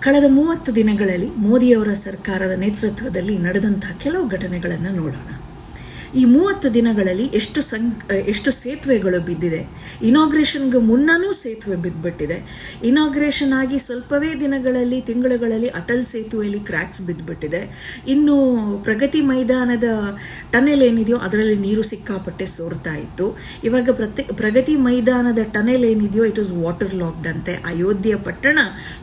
ಕಳೆದ ಮೂವತ್ತು ದಿನಗಳಲ್ಲಿ ಮೋದಿಯವರ ಸರ್ಕಾರದ ನೇತೃತ್ವದಲ್ಲಿ ನಡೆದಂತಹ ಕೆಲವು ಘಟನೆಗಳನ್ನು ನೋಡೋಣ. ಈ ಮೂವತ್ತು ದಿನಗಳಲ್ಲಿ ಎಷ್ಟು ಸಂ ಎಷ್ಟು ಸೇತುವೆಗಳು ಬಿದ್ದಿದೆ. ಇನಾಗ್ರೇಷನ್ಗೆ ಮುನ್ನನೂ ಸೇತುವೆ ಬಿದ್ದುಬಿಟ್ಟಿದೆ ಇನಾಗ್ರೇಷನ್ ಆಗಿ ಸ್ವಲ್ಪವೇ ದಿನಗಳಲ್ಲಿ, ತಿಂಗಳುಗಳಲ್ಲಿ ಅಟಲ್ ಸೇತುವೆಯಲ್ಲಿ ಕ್ರ್ಯಾಕ್ಸ್ ಬಿದ್ದುಬಿಟ್ಟಿದೆ ಇನ್ನು ಪ್ರಗತಿ ಮೈದಾನದ ಟನೆಲ್ ಏನಿದೆಯೋ ಅದರಲ್ಲಿ ನೀರು ಸಿಕ್ಕಾಪಟ್ಟೆ ಸೋರ್ತಾ ಇತ್ತು. ಇವಾಗ ಪ್ರತಿ, ಪ್ರಗತಿ ಮೈದಾನದ ಟನೆಲ್ ಏನಿದೆಯೋ ಇಟ್ ಇಸ್ ವಾಟರ್ ಲಾಕ್ಡ್ ಅಂತೆ. ಅಯೋಧ್ಯೆ ಪಟ್ಟಣ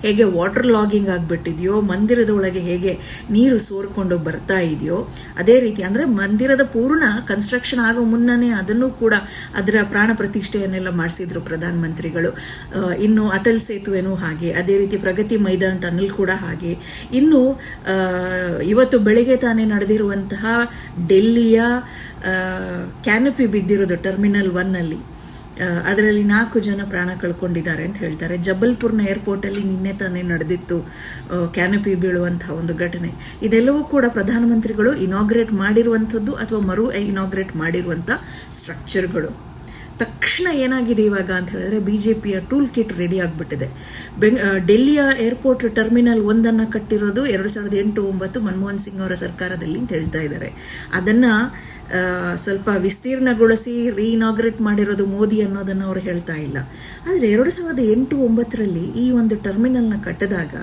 ಹೇಗೆ ವಾಟರ್ ಲಾಗಿಂಗ್ ಆಗಿಬಿಟ್ಟಿದೆಯೋ ಮಂದಿರದೊಳಗೆ ಹೇಗೆ ನೀರು ಸೋರ್ಕೊಂಡು ಬರ್ತಾ ಇದೆಯೋ, ಅದೇ ರೀತಿ, ಅಂದರೆ ಮಂದಿರದ ಪೂರ್ಣ ಕನ್ಸ್ಟ್ರಕ್ಷನ್ ಆಗೋ ಮುನ್ನನೇ ಅದನ್ನು ಕೂಡ ಅದರ ಪ್ರಾಣ ಪ್ರತಿಷ್ಠೆಯನ್ನೆಲ್ಲ ಮಾಡಿಸಿದ್ರು ಪ್ರಧಾನ ಮಂತ್ರಿಗಳು ಇನ್ನು ಅಟಲ್ ಸೇತುವೆನೂ ಹಾಗೆ, ಅದೇ ರೀತಿ ಪ್ರಗತಿ ಮೈದಾನ ಟನಲ್ ಕೂಡ ಹಾಗೆ. ಇನ್ನು ಇವತ್ತು ಬೆಳಿಗ್ಗೆ ತಾನೇ ನಡೆದಿರುವಂತಹ ಡೆಲ್ಲಿಯ ಕ್ಯಾನಪಿ ಬಿದ್ದಿರೋದು ಟರ್ಮಿನಲ್ ಒನ್ನಲ್ಲಿ ಅದರಲ್ಲಿ ನಾಲ್ಕು ಜನ ಪ್ರಾಣ ಕಳ್ಕೊಂಡಿದ್ದಾರೆ ಅಂತ ಹೇಳ್ತಾರೆ. ಜಬಲ್ಪುರ್ನ ಏರ್ಪೋರ್ಟಲ್ಲಿ ನಿನ್ನೆ ತಾನೇ ನಡೆದಿತ್ತು ಕ್ಯಾನಪಿ ಬೀಳುವಂತಹ ಒಂದು ಘಟನೆ. ಇದೆಲ್ಲವೂ ಕೂಡ ಪ್ರಧಾನಮಂತ್ರಿಗಳು ಇನಾಗ್ರೇಟ್ ಮಾಡಿರುವಂಥದ್ದು ಅಥವಾ ಮರು ಇನಾಗ್ರೇಟ್ ಮಾಡಿರುವಂಥ ಸ್ಟ್ರಕ್ಚರ್ಗಳು ತಕ್ಷಣ ಏನಾಗಿದೆ ಇವಾಗ ಅಂತ ಹೇಳಿದ್ರೆ ಬಿ ಜೆ ಪಿಯ ಟೂಲ್ ಕಿಟ್ ರೆಡಿ ಆಗಿಬಿಟ್ಟಿದೆ. ಬೆಂಗ್ ಡೆಲ್ಲಿಯ ಏರ್ಪೋರ್ಟ್ ಟರ್ಮಿನಲ್ ಒಂದನ್ನು ಕಟ್ಟಿರೋದು ಎರಡು ಸಾವಿರದ ಎಂಟು ಒಂಬತ್ತು ಮನಮೋಹನ್ ಸಿಂಗ್ ಅವರ ಸರ್ಕಾರದಲ್ಲಿ ಅಂತ ಹೇಳ್ತಾ ಇದ್ದಾರೆ. ಅದನ್ನು ಸ್ವಲ್ಪ ವಿಸ್ತೀರ್ಣಗೊಳಿಸಿ ರೀಇನಾಗ್ರೇಟ್ ಮಾಡಿರೋದು ಮೋದಿ ಅನ್ನೋದನ್ನು ಅವರು ಹೇಳ್ತಾ ಇಲ್ಲ. ಆದರೆ ಎರಡು ಸಾವಿರದ ಎಂಟು ಒಂಬತ್ತರಲ್ಲಿ ಈ ಒಂದು ಟರ್ಮಿನಲ್ನ ಕಟ್ಟಿದಾಗ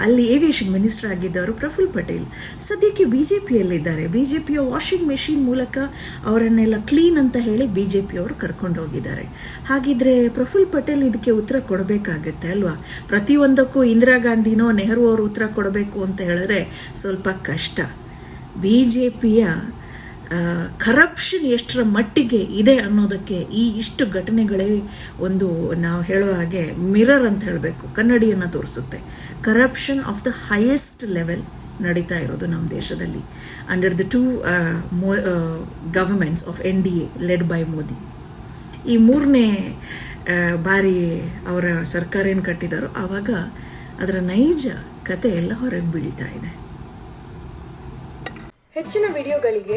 ಅಲ್ಲಿ ಏವಿಯೇಷನ್ ಮಿನಿಸ್ಟರ್ ಆಗಿದ್ದವರು ಪ್ರಫುಲ್ ಪಟೇಲ್. ಸದ್ಯಕ್ಕೆ ಬಿ ಜೆ ಪಿಯಲ್ಲಿದ್ದಾರೆ ಬಿ ಜೆ ಪಿಯ ವಾಷಿಂಗ್ ಮೆಷಿನ್ ಮೂಲಕ ಅವರನ್ನೆಲ್ಲ ಕ್ಲೀನ್ ಅಂತ ಹೇಳಿ ಬಿ ಜೆ ಪಿಯವರು ಕರ್ಕೊಂಡು ಹೋಗಿದ್ದಾರೆ. ಹಾಗಿದ್ರೆ ಪ್ರಫುಲ್ ಪಟೇಲ್ ಇದಕ್ಕೆ ಉತ್ತರ ಕೊಡಬೇಕಾಗತ್ತೆ ಅಲ್ವಾ? ಪ್ರತಿಯೊಂದಕ್ಕೂ ಇಂದಿರಾ ಗಾಂಧಿನೋ ನೆಹರು ಅವರು ಉತ್ತರ ಕೊಡಬೇಕು ಅಂತ ಹೇಳಿದ್ರೆ ಸ್ವಲ್ಪ ಕಷ್ಟ. ಬಿ ಜೆ ಪಿಯ ಕರಪ್ಷನ್ ಎಷ್ಟರ ಮಟ್ಟಿಗೆ ಇದೆ ಅನ್ನೋದಕ್ಕೆ ಈ ಇಷ್ಟು ಘಟನೆಗಳೇ ಒಂದು ನಾವು ಹೇಳುವ ಹಾಗೆ ಮಿರರ್ ಅಂತ ಹೇಳಬೇಕು. ಕನ್ನಡಿಯನ್ನು ತೋರಿಸುತ್ತೆ. Corruption of the highest level ನಡೀತಾ ಇರೋದು ನಮ್ಮ ದೇಶದಲ್ಲಿ. Under the two governments of N D A led by Modi. ಈ ಮೂರನೇ ಬಾರಿ ಅವರ ಸರ್ಕಾರ ಏನು ಕಟ್ಟಿದಾರೋ ಆವಾಗ ಅದರ ನೈಜ ಕತೆ ಎಲ್ಲ ಹೊರಗೆ ಬೀಳ್ತಾ ಇದೆ. ಹೆಚ್ಚಿನ ವಿಡಿಯೋಗಳಿಗೆ